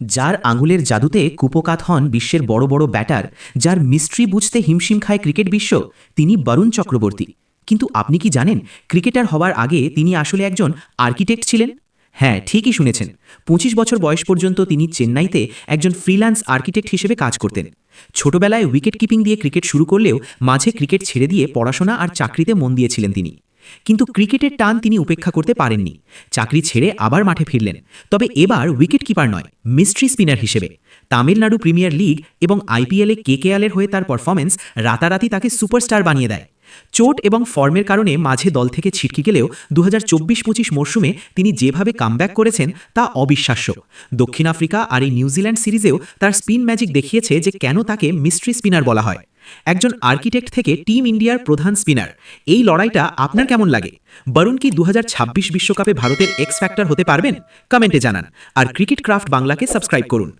যার আঙুলের জাদুতে কুপোকাত হন বিশ্বের বড় বড় ব্যাটার, যার মিস্ট্রি বুঝতে হিমশিম খায় ক্রিকেট বিশ্ব, তিনি বরুণ চক্রবর্তী। কিন্তু আপনি কি জানেন, ক্রিকেটার হওয়ার আগে তিনি আসলে একজন আর্কিটেক্ট ছিলেন? হ্যাঁ ঠিকই শুনেছেন। পঁচিশ বছর বয়স পর্যন্ত তিনি চেন্নাইতে একজন ফ্রিল্যান্স আর্কিটেক্ট হিসেবে কাজ করতেন। ছোটবেলায় উইকেট কিপিং দিয়ে ক্রিকেট শুরু করলেও মাঝে ক্রিকেট ছেড়ে দিয়ে পড়াশোনা আর চাকরিতে মন দিয়েছিলেন তিনি। কিন্তু ক্রিকেটের টান তিনি উপেক্ষা করতে পারেননি। চাকরি ছেড়ে আবার মাঠে ফিরলেন। তবে এবার উইকেট কিপার নয়, মিস্ট্রি স্পিনার হিসেবে। তামিলনাড়ু প্রিমিয়ার লিগ এবং আইপিএলে কেকেএলের হয়ে তার পারফরমেন্স রাতারাতি তাকে সুপারস্টার বানিয়ে দেয়। চোট এবং ফর্মের কারণে মাঝে দল থেকে ছিটকে গেলেও দু হাজার চব্বিশ পঁচিশ মরশুমে তিনি যেভাবে কামব্যাক করেছেন তা অবিশ্বাস্য। দক্ষিণ আফ্রিকা আর এই নিউজিল্যান্ড সিরিজেও তার স্পিন ম্যাজিক দেখিয়েছে যে কেন তাকে মিস্ট্রি স্পিনার বলা হয়। একজন আর্কিটেক্ট থেকে টিম ইন্ডিয়ার প্রধান স্পিনার এই লড়াইটা আপনার কেমন লাগে? বরুণ কি দু বিশ্বকাপে ভারতের এক্স ফ্যাক্টর হতে পারবেন? কমেন্টে জানান। আর ক্রিকেট ক্রাফট বাংলাকে সাবস্ক্রাইব করুন।